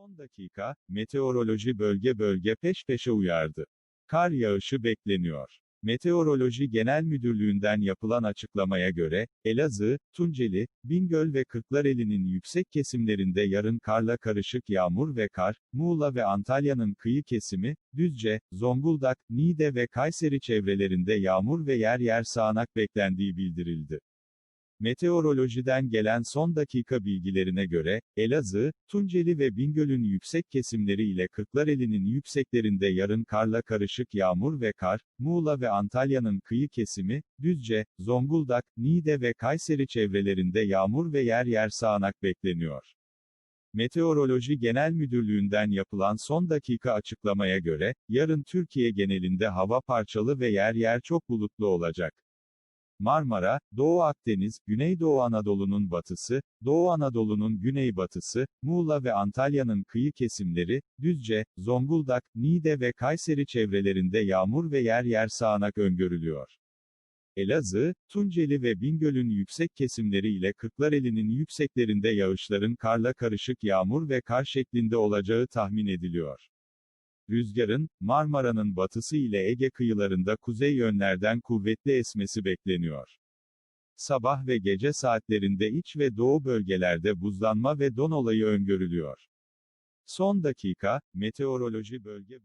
Son dakika, meteoroloji bölge bölge peş peşe uyardı. Kar yağışı bekleniyor. Meteoroloji Genel Müdürlüğü'nden yapılan açıklamaya göre, Elazığ, Tunceli, Bingöl ve Kırklareli'nin yüksek kesimlerinde yarın karla karışık yağmur ve kar, Muğla ve Antalya'nın kıyı kesimi, Düzce, Zonguldak, Niğde ve Kayseri çevrelerinde yağmur ve yer yer sağanak beklendiği bildirildi. Meteorolojiden gelen son dakika bilgilerine göre, Elazığ, Tunceli ve Bingöl'ün yüksek kesimleri ile Kırklareli'nin yükseklerinde yarın karla karışık yağmur ve kar, Muğla ve Antalya'nın kıyı kesimi, Düzce, Zonguldak, Niğde ve Kayseri çevrelerinde yağmur ve yer yer sağanak bekleniyor. Meteoroloji Genel Müdürlüğü'nden yapılan son dakika açıklamaya göre, yarın Türkiye genelinde hava parçalı ve yer yer çok bulutlu olacak. Marmara, Doğu Akdeniz, Güneydoğu Anadolu'nun batısı, Doğu Anadolu'nun güneybatısı, Muğla ve Antalya'nın kıyı kesimleri, Düzce, Zonguldak, Niğde ve Kayseri çevrelerinde yağmur ve yer yer sağanak öngörülüyor. Elazığ, Tunceli ve Bingöl'ün yüksek kesimleri ile Kırklareli'nin yükseklerinde yağışların karla karışık yağmur ve kar şeklinde olacağı tahmin ediliyor. Rüzgarın, Marmara'nın batısı ile Ege kıyılarında kuzey yönlerden kuvvetli esmesi bekleniyor. Sabah ve gece saatlerinde iç ve doğu bölgelerde buzlanma ve don olayı öngörülüyor. Son dakika, meteoroloji bölge bölge